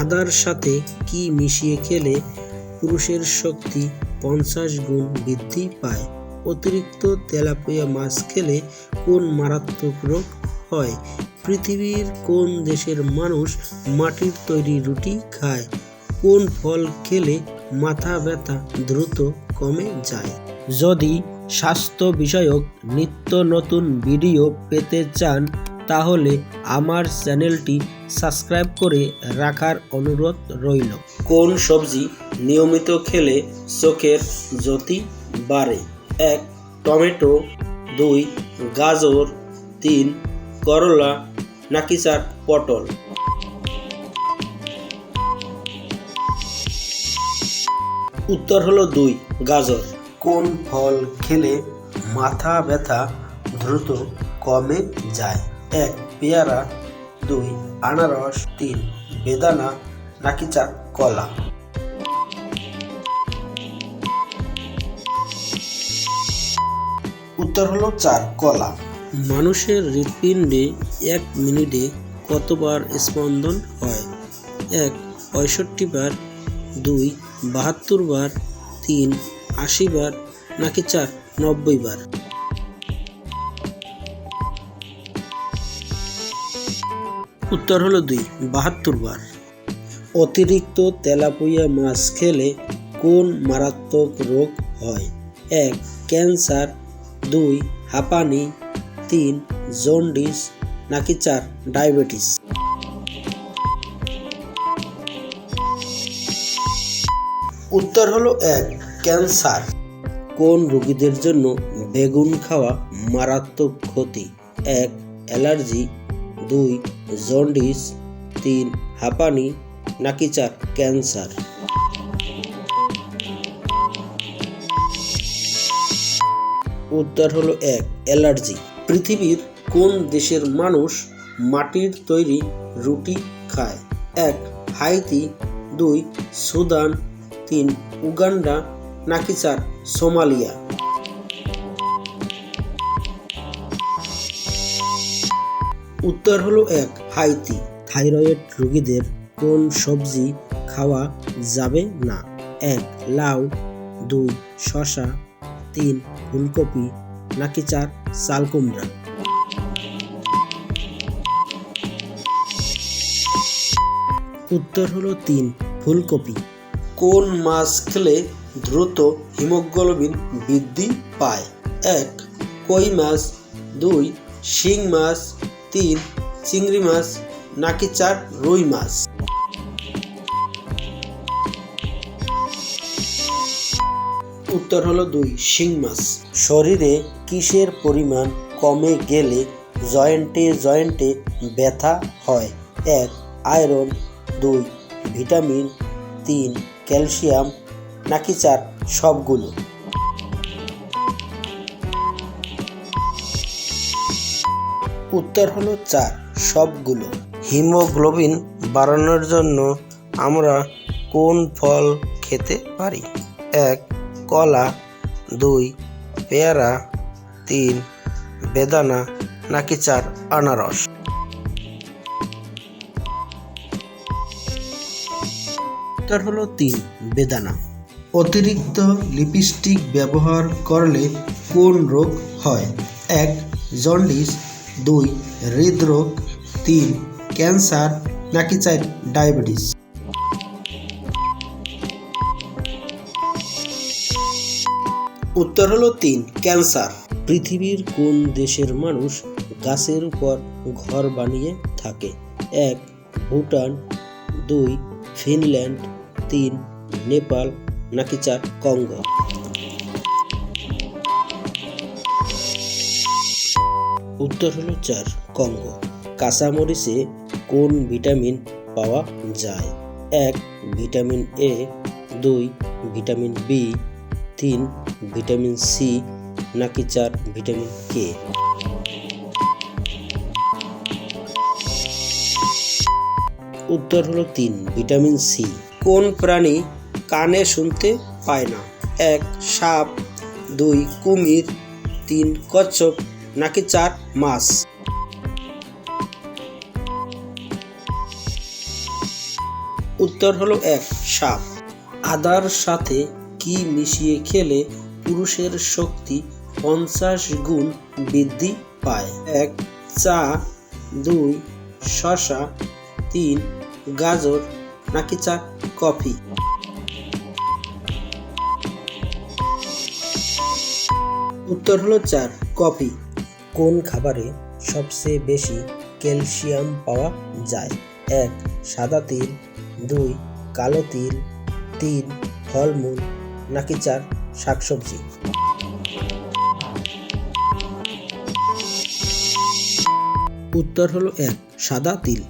আদার সাথে কি মিশিয়ে খেলে পুরুষের শক্তি পঞ্চাশ গুণ বৃদ্ধি পায়? অতিরিক্ত তেলাপিয়া মাছ খেলে কোন মারাত্মক রোগ হয়? পৃথিবীর কোন দেশের মানুষ মাটির তৈরি রুটি খায়? কোন ফল খেলে মাথা ব্যথা দ্রুত কমে যায়? যদি স্বাস্থ্য বিষয়ক নিত্য নতুন ভিডিও পেতে চান তাহলে আমার চ্যানেলটি সাবস্ক্রাইব করে রাখার অনুরোধ রইল। কোন সবজি নিয়মিত খেলে চোখের জ্যোতি বাড়ে? এক টমেটো। দুই গাজর। তিন করলা নাকি চার পটল? উত্তর হলো দুই গাজর। কোন ফল খেলে মাথা ব্যথা দ্রুত কমে যায়? এক, পেয়ারা, দুই, আনারস, তিন, বেদানা, নাকি চার, কলা। উত্তর হলো চার, কলা। মানুষের হৃৎপিণ্ডে এক মিনিটে কতবার স্পন্দন হয়? এক, পঁয়ষট্টি বার, দুই, বাহাত্তর বার, তিন, আশি বার, নাকি চার, নব্বই বার? উত্তর হলো দুই, বাহাত্তর বার। অতিরিক্ত তেলাপুয়া মাছ খেলে কোন মারাত্মক রোগ হয়? এক, ক্যান্সার। দুই, হাঁপানি। তিন, জন্ডিস। নাকি চার, ডায়াবেটিস। উত্তর হলো এক, ক্যান্সার। কোন রোগীদের জন্য বেগুন খাওয়া মারাত্মক ক্ষতি? এক, অ্যালার্জি। দুই জন্ডিস তিন, হাঁপানি, নাকি চার ক্যান্সার উত্তর হলো এক, অ্যালার্জি। পৃথিবীর কোন দেশের মানুষ মাটির তৈরি রুটি খায়? এক, হাইতি। দুই, সুদান। তিন, উগান্ডা। নাকি চার, সোমালিয়া? উত্তর হলো এক, হাইতি। থাইরয়েড রোগীদের কোন সবজি খাওয়া যাবে না? এক, লাউ। দুই শশা তিন, ফুলকপি। নাকি চার, চাল কুমড়া? উত্তর হলো তিন, ফুলকপি। কোন মাছ খেলে দ্রুত হিমোগ্লোবিন বৃদ্ধি পায়? এক, কই মাছ। দুই, শিং মাছ। তিন চিংড়ি মাছ, নাকি চার রুই মাছ? উত্তর হলো দুই, শিং মাছ। শরীরে কিসের পরিমাণ কমে গেলে জয়েন্টে জয়েন্টে ব্যথা হয়? এক, আয়রন। দুই, ভিটামিন। তিন, ক্যালসিয়াম। নাকি চার, সবগুলো? উত্তর হলো চার, সবগুলো। হিমোগ্লোবিন বাড়ানোর জন্য আমরা কোন ফল খেতে পারি? এক, কলা। দুই, পেয়ারা। তিন, বেদানা। নাকি চার, আনারস? উত্তর হলো তিন, বেদানা। অতিরিক্ত লিপস্টিক ব্যবহার করলে কোন রোগ হয়? এক, জন্ডিস দুই, হৃদরোগ, তিন, ক্যান্সার, নাকি চার, ডায়াবেটিস? উত্তর হলো তিন, ক্যান্সার। পৃথিবীর কোন দেশের মানুষ গাছের উপর ঘর বানিয়ে থাকে? এক, ভুটান, দুই, ফিনল্যান্ড, তিন, নেপাল, নাকি চার, কঙ্গো? উত্তর হলো চার, কঙ্গো। কাঁচামরিচে কোন ভিটামিন পাওয়া যায়? এক, ভিটামিন এ। দুই, ভিটামিন বি। তিন, ভিটামিন সি। নাকি চার, ভিটামিন কে? উত্তর হলো তিন, ভিটামিন সি। কোন প্রাণী কানে শুনতে পায় না? এক, সাপ। দুই, কুমির। তিন, কচ্ছপ। নাকি চার মাছ উত্তর হলো এক সাপ আদার সাথে কি মিশিয়ে খেলে পুরুষের শক্তি পঞ্চাশ গুণ বৃদ্ধি পায়? এক, চা, দুই, শশা, তিন, গাজর, নাকি চার, কফি? উত্তর হলো চার, কফি। কোন খাবারে সবচেয়ে বেশি ক্যালসিয়াম পাওয়া যায়? এক, সাদা তিল। দুই, কালো তিল। তিন, ফলমূল। নাকি চার, শাকসবজি? উত্তর হলো এক, সাদা তিল।